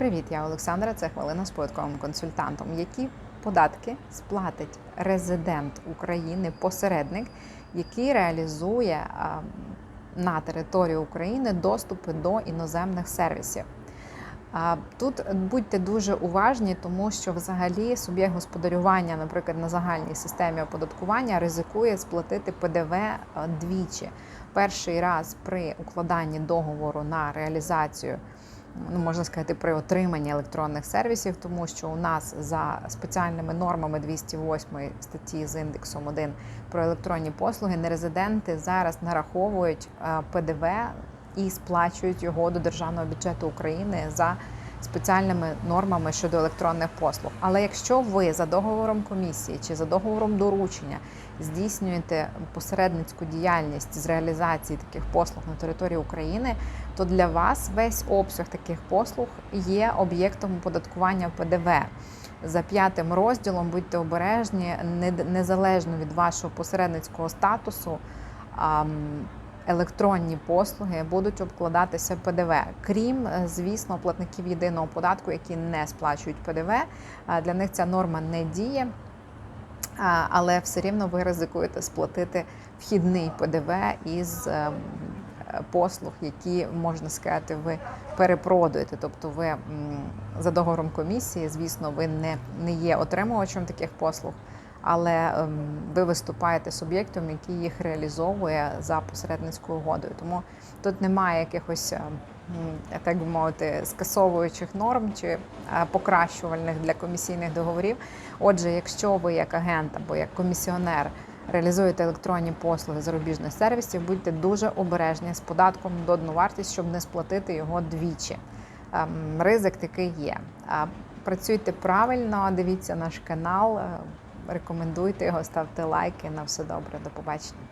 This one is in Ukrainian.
Привіт, я Олександра. Це хвилина з податковим консультантом. Які податки сплатить резидент України, посередник, який реалізує на території України доступи до іноземних сервісів? Тут будьте дуже уважні, тому що взагалі суб'єкт господарювання, наприклад, на загальній системі оподаткування ризикує сплатити ПДВ двічі. Перший раз при укладанні договору на реалізацію ну можна сказати, при отриманні електронних сервісів, тому що у нас за спеціальними нормами 208 статті з індексом 1 про електронні послуги нерезиденти зараз нараховують е, ПДВ і сплачують його до державного бюджету України за спеціальними нормами щодо електронних послуг. Але якщо ви за договором комісії чи за договором доручення здійснюєте посередницьку діяльність з реалізації таких послуг на території України, то для вас весь обсяг таких послуг є об'єктом оподаткування ПДВ. За п'ятим розділом будьте обережні, не- незалежно від вашого посередницького статусу. Електронні послуги будуть обкладатися ПДВ, крім, е, звісно, платників єдиного податку, які не сплачують ПДВ. А Для них ця норма не діє, але все рівно ви ризикуєте сплатити вхідний ПДВ із ем, е, послуг, які можна сказати, ви перепродуєте. Тобто, ви за договором комісії, звісно, ви не, не є отримувачем таких послуг. Але ем, ви виступаєте суб'єктом, який їх реалізовує за посередницькою угодою. Тому тут немає якихось, ем, так би мовити, скасовуючих норм чи е, покращувальних для комісійних договорів. Отже, якщо ви як агент або як комісіонер реалізуєте електронні послуги зарубіжних сервісів, будьте дуже обережні з податком до додану вартість, щоб не сплатити його двічі. Ем, Ризик такий є. Працюйте правильно, дивіться наш канал, е, рекомендуйте його, ставте лайки. На все добре. До побачення.